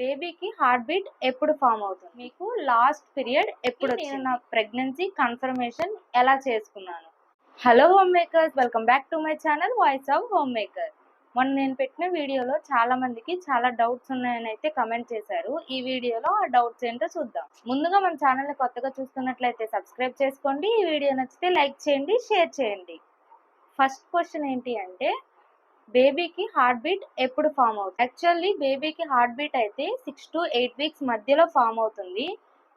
బేబీకి heart beat ఎప్పుడు form అవుతుంది? మీకు లాస్ట్ పీరియడ్ ఎప్పుడు నేను నా ప్రెగ్నెన్సీ కన్ఫర్మేషన్ ఎలా చేసుకున్నాను? Hello home makers welcome back to my channel voice of home maker. మొన్న నేను పెట్టిన వీడియోలో చాలా మందికి చాలా డౌట్స్ ఉన్నాయని అయితే కమెంట్ చేశారు. ఈ వీడియోలో ఆ డౌట్స్ ఏంటో చూద్దాం. ముందుగా మన ఛానల్ని కొత్తగా చూస్తున్నట్లయితే సబ్స్క్రైబ్ చేసుకోండి. ఈ వీడియో నచ్చితే లైక్ చేయండి షేర్ చేయండి. ఫస్ట్ క్వశ్చన్ ఏంటి అంటే బేబీకి హార్ట్ బీట్ ఎప్పుడు ఫామ్ అవుతుంది? యాక్చువల్లీ బేబీకి హార్ట్ బీట్ అయితే సిక్స్ టు ఎయిట్ వీక్స్ మధ్యలో ఫామ్ అవుతుంది.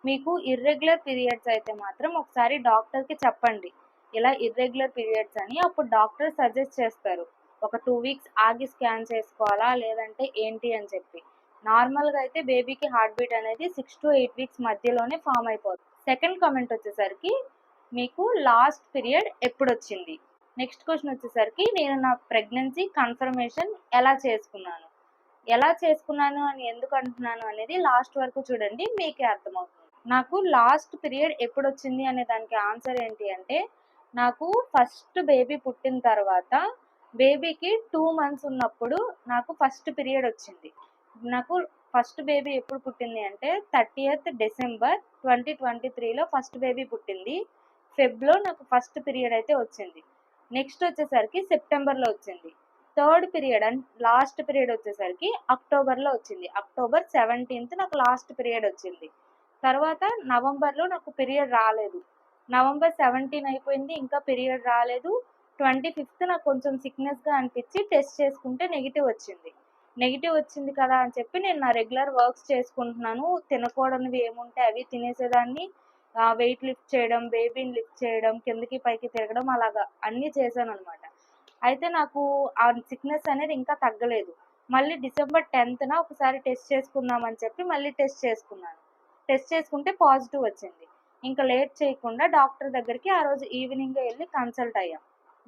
మీకు ఇర్రెగ్యులర్ పీరియడ్స్ అయితే మాత్రం ఒకసారి డాక్టర్కి చెప్పండి. ఇలా ఇర్రెగ్యులర్ పీరియడ్స్ అని అప్పుడు డాక్టర్ సజెస్ట్ చేస్తారు. ఒక టూ వీక్స్ ఆగి స్కాన్ చేసుకోవాలా? లేదంటే ఏంటి అని చెప్పి. నార్మల్గా అయితే బేబీకి హార్ట్ బీట్ అనేది సిక్స్ టు ఎయిట్ వీక్స్ మధ్యలోనే ఫామ్ అయిపోతుంది. సెకండ్ కామెంట్ వచ్చేసరికి మీకు లాస్ట్ పీరియడ్ ఎప్పుడు వచ్చింది నెక్స్ట్ క్వశ్చన్ వచ్చేసరికి నేను నా ప్రెగ్నెన్సీ కన్ఫర్మేషన్ ఎలా చేసుకున్నాను? ఎలా చేసుకున్నాను అని ఎందుకు అంటున్నాను అనేది లాస్ట్ వరకు చూడండి మీకే అర్థమవుతుంది. నాకు లాస్ట్ పీరియడ్ ఎప్పుడు వచ్చింది అనే దానికి ఆన్సర్ ఏంటి అంటే నాకు ఫస్ట్ బేబీ పుట్టిన తర్వాత బేబీకి టూ మంత్స్ ఉన్నప్పుడు నాకు ఫస్ట్ పీరియడ్ వచ్చింది. నాకు ఫస్ట్ బేబీ ఎప్పుడు పుట్టింది అంటే థర్టీయత్ డిసెంబర్ ట్వంటీ ట్వంటీ త్రీలో ఫస్ట్ బేబీ పుట్టింది. ఫెబ్లో నాకు ఫస్ట్ పీరియడ్ అయితే వచ్చింది. నెక్స్ట్ వచ్చేసరికి సెప్టెంబర్లో వచ్చింది. Third period and last period వచ్చేసరికి అక్టోబర్లో వచ్చింది. అక్టోబర్ సెవెంటీన్త్ నాకు లాస్ట్ పీరియడ్ వచ్చింది. తర్వాత నవంబర్లో నాకు పీరియడ్ రాలేదు. నవంబర్ సెవెంటీన్ అయిపోయింది ఇంకా పీరియడ్ రాలేదు. ట్వంటీ ఫిఫ్త్ నాకు కొంచెం సిక్నెస్గా అనిపించి టెస్ట్ చేసుకుంటే నెగిటివ్ వచ్చింది. నెగిటివ్ వచ్చింది కదా అని చెప్పి నేను నా రెగ్యులర్ వర్క్స్ చేసుకుంటున్నాను. తినకూడనివి ఏముంటే అవి తినేసేదాన్ని. వెయిట్ లిఫ్ట్ చేయడం బేబీని లిఫ్ట్ చేయడం కిందకి పైకి తిరగడం అలాగా అన్నీ చేశాను అనమాట అయితే నాకు ఆ సిక్నెస్ అనేది ఇంకా తగ్గలేదు. మళ్ళీ డిసెంబర్ టెన్త్న ఒకసారి టెస్ట్ చేసుకుందామని చెప్పి మళ్ళీ టెస్ట్ చేసుకున్నాను. టెస్ట్ చేసుకుంటే పాజిటివ్ వచ్చింది. ఇంకా లేట్ చేయకుండా డాక్టర్ దగ్గరికి ఆ రోజు ఈవినింగ్ వెళ్ళి కన్సల్ట్ అయ్యాం.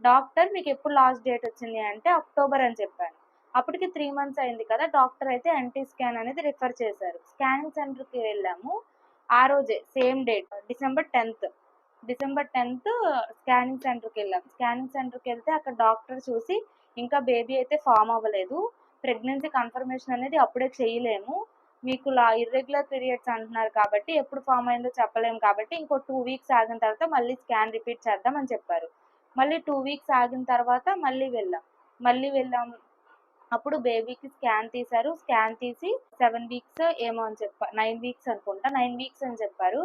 డాక్టర్ మీకు ఎప్పుడు లాస్ట్ డేట్ వచ్చింది? అంటే అక్టోబర్ అని చెప్పాను. అప్పటికి త్రీ మంత్స్ అయింది కదా డాక్టర్ అయితే ఎన్టీ స్కాన్ అనేది రిఫర్ చేశారు. స్కానింగ్ సెంటర్కి వెళ్ళాము. ఆ రోజే same date December tenth. December tenth scanning సెంటర్కి వెళ్ళాం. స్కానింగ్ సెంటర్కి వెళ్తే అక్కడ డాక్టర్ చూసి ఇంకా బేబీ అయితే ఫామ్ అవ్వలేదు. ప్రెగ్నెన్సీ కన్ఫర్మేషన్ అనేది అప్పుడే చేయలేము. మీకు లా ఇర్రెగ్యులర్ పీరియడ్స్ అంటున్నారు కాబట్టి ఎప్పుడు ఫామ్ అయిందో చెప్పలేము కాబట్టి ఇంకో టూ వీక్స్ ఆగిన తర్వాత మళ్ళీ స్కాన్ రిపీట్ చేద్దాం అని చెప్పారు. మళ్ళీ టూ వీక్స్ ఆగిన తర్వాత మళ్ళీ వెళ్ళాం. మళ్ళీ వెళ్ళాం అప్పుడు బేబీకి స్కాన్ తీశారు. స్కాన్ తీసి సెవెన్ వీక్స్ ఏమో అని చెప్పారు నైన్ వీక్స్ అనుకుంటా. నైన్ వీక్స్ అని చెప్పారు.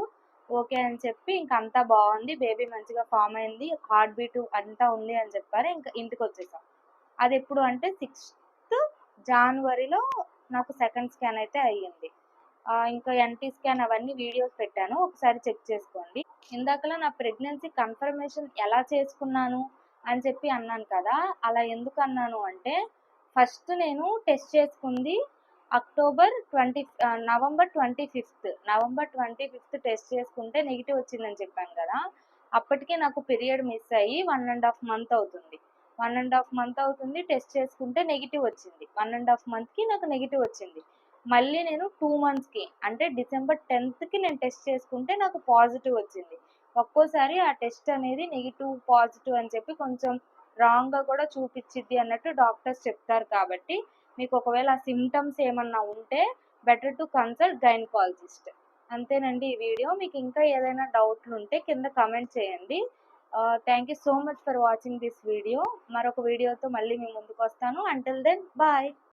ఓకే అని చెప్పి ఇంక అంతా బాగుంది. బేబీ మంచిగా ఫామ్ అయింది. హార్ట్ బీట్ అంతా ఉంది అని చెప్పారు. ఇంకా ఇంటికి వచ్చేసాం. అది ఎప్పుడు అంటే సిక్స్త్ జనవరిలో నాకు సెకండ్ స్కాన్ అయితే అయ్యింది. ఇంకా ఎన్టీ స్కాన్ అవన్నీ వీడియోస్ పెట్టాను. ఒకసారి చెక్ చేసుకోండి. ఇందాకలా నా ప్రెగ్నెన్సీ కన్ఫర్మేషన్ ఎలా చేసుకున్నాను అని చెప్పి అన్నాను కదా. అలా ఎందుకు అన్నాను అంటే ఫస్ట్ నేను టెస్ట్ చేసుకుంది October twenty November twenty fifth. November twenty fifth test చేసుకుంటే నెగిటివ్ వచ్చిందని చెప్పాను కదా. అప్పటికే నాకు పీరియడ్ మిస్ అయ్యి వన్ అండ్ హాఫ్ మంత్ అవుతుంది. వన్ అండ్ హాఫ్ మంత్ అవుతుంది టెస్ట్ చేసుకుంటే నెగిటివ్ వచ్చింది. వన్ అండ్ హాఫ్ మంత్కి నాకు నెగిటివ్ వచ్చింది. మళ్ళీ నేను టూ మంత్స్కి అంటే డిసెంబర్ టెన్త్కి నేను టెస్ట్ చేసుకుంటే నాకు పాజిటివ్ వచ్చింది. ఒక్కోసారి ఆ టెస్ట్ అనేది నెగిటివ్ పాజిటివ్ అని చెప్పి కొంచెం రాంగ్గా కూడా చూపించిద్ది అన్నట్టు డాక్టర్స్ చెప్తారు కాబట్టి మీకు ఒకవేళ ఆ సిమ్టమ్స్ ఏమన్నా ఉంటే బెటర్ టు కన్సల్ట్ గైనకాలజిస్ట్ అంతేనండి ఈ వీడియో. మీకు ఇంకా ఏదైనా డౌట్లు ఉంటే కింద కమెంట్ చేయండి. Thank you so much for watching this video మరొక వీడియోతో మళ్ళీ మీ ముందుకు వస్తాను. Until then bye